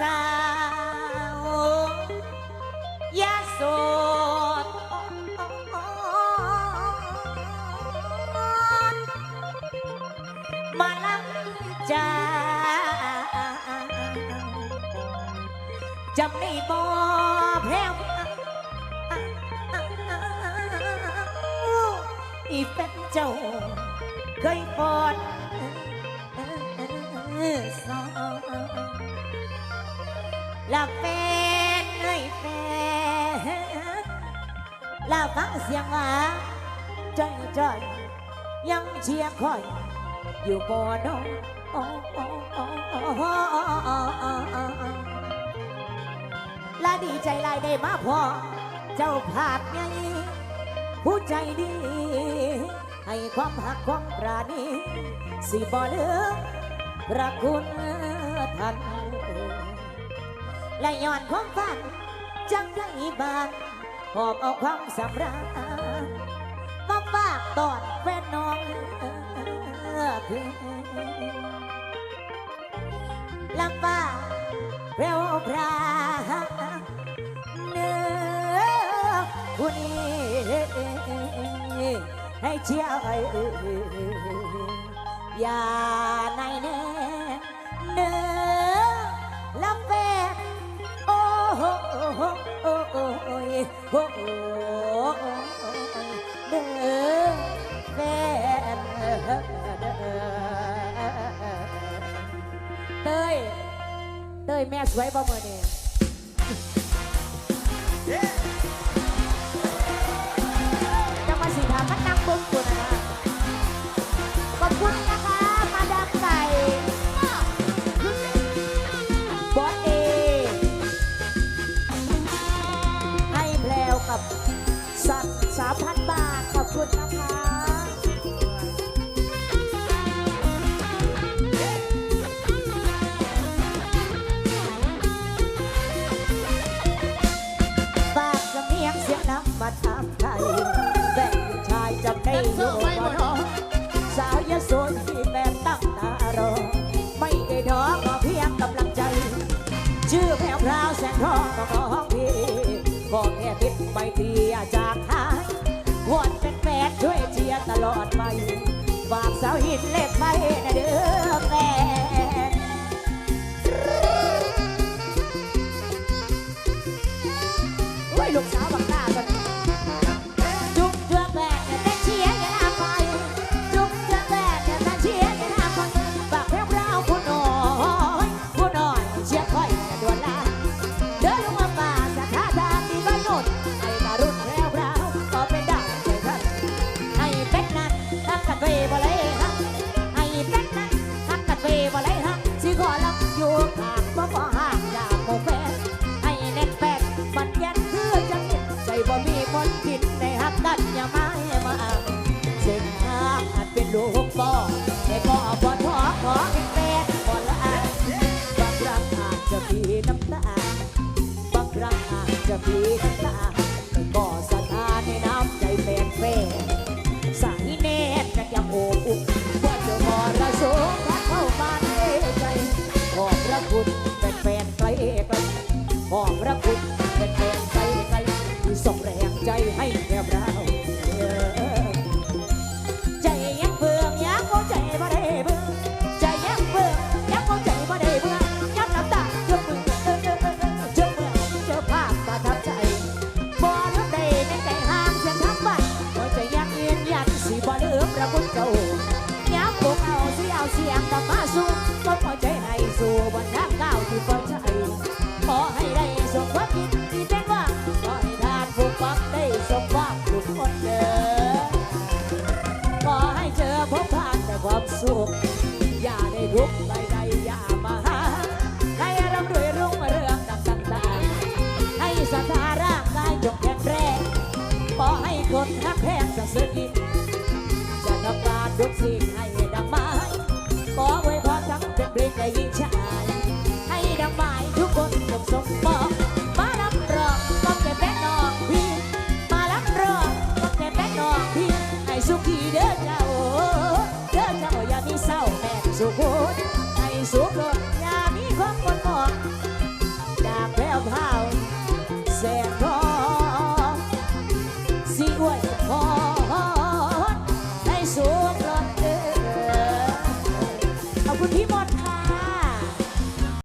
สาว ยาโสดมาลังจาจำได้บ่แพ้วอีแฟนเจ้าเคยปอดสอน ละแฟนเลยแฟนละฟังเสียงหวาจอยจอยยังเชียร์คอย อยู่บ่อน้องละดีใจลายได้มาพอ เจ้าภาพไงผู้ใจดี ให้ความหักความปราณีสิบ่ลืมพระคุณท่าน และย้อนความฝัน จังไรบานหอบเอาความสำราญมาฝากตอนแฟนน้องเพื่อลำบากแพรวพราเนื้อคุณให้เชียวอย่าในเนื้อ เต้ย เต้ยแม่สวยบ่เมื่อนี่ย น้องพี่ก็แค่ทิศไปเตียจากหายวอนเป็นแฟนช่วยเชียร์ตลอดไปฝากสาวหินเล็กไปนะเด้อแฟนลูกสาวบักตา